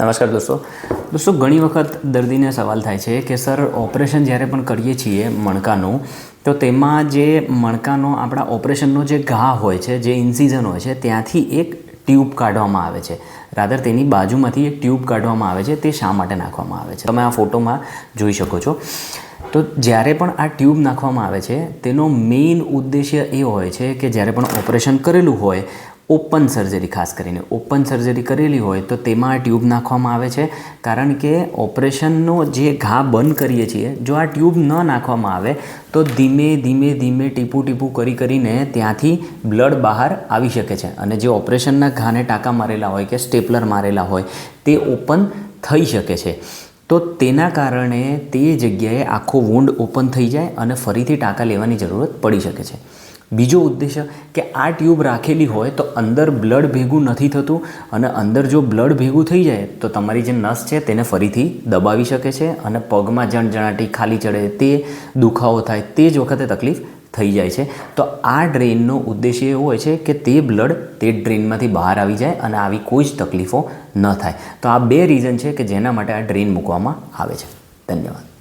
નમસ્કાર દોસ્તો. દોસ્તો, ઘણી વખત દર્દીને સવાલ થાય છે કે, સર, ઓપરેશન જ્યારે પણ કરીએ છીએ મણકાનું, તો તેમાં જે મણકાનો આપણા ઓપરેશનનો જે ઘા હોય છે, જે ઇન્સિઝન હોય છે, ત્યાંથી એક ટ્યુબ કાઢવામાં આવે છે. રાધર, તેની બાજુમાંથી એક ટ્યુબ કાઢવામાં આવે છે, તે શા માટે નાખવામાં આવે છે? તમે આ ફોટોમાં જોઈ શકો છો. તો જ્યારે પણ આ ટ્યુબ નાખવામાં આવે છે, તેનો મેઇન ઉદ્દેશ્ય એ હોય છે કે જ્યારે પણ ઓપરેશન કરેલું હોય ઓપન સર્જરી, ખાસ કરીને ઓપન સર્જરી કરેલી હોય તો તેમાં આ ટ્યુબ નાખવામાં આવે છે. કારણ કે ઓપરેશનનો જે ઘા બંધ કરીએ છીએ, જો આ ટ્યુબ ન નાખવામાં આવે, તો ધીમે ધીમે ધીમે ટીપું ટીપું કરી કરીને ત્યાંથી બ્લડ બહાર આવી શકે છે. અને જે ઓપરેશનના ઘાને ટાંકા મારેલા હોય કે સ્ટેપલર મારેલા હોય, તે ઓપન થઈ શકે છે. તો તેના કારણે તે જગ્યાએ આખો વૂંડ ઓપન થઈ જાય અને ફરીથી ટાંકા લેવાની જરૂરત પડી શકે છે. બીજો ઉદ્દેશ્ય કે આ ટ્યુબ રાખેલી હોય તો અંદર બ્લડ ભેગું નથી થતું અને અંદર જો બ્લડ ભેગું થઈ જાય તો તમારી જે નસ છે તેને ફરીથી દબાવી શકે છે અને પગમાં જણજણાટી ખાલી ચડે તે દુખાવો થાય તે જ વખતે તકલીફ થઈ જાય છે. તો આ ડ્રેનનો ઉદ્દેશ્ય એવો હોય છે કે તે બ્લડ તે ડ્રેનમાંથી બહાર આવી જાય અને આવી કોઈ જ તકલીફો ન થાય. તો આ બે રીઝન છે કે જેના માટે આ ડ્રેન મૂકવામાં આવે છે. ધન્યવાદ.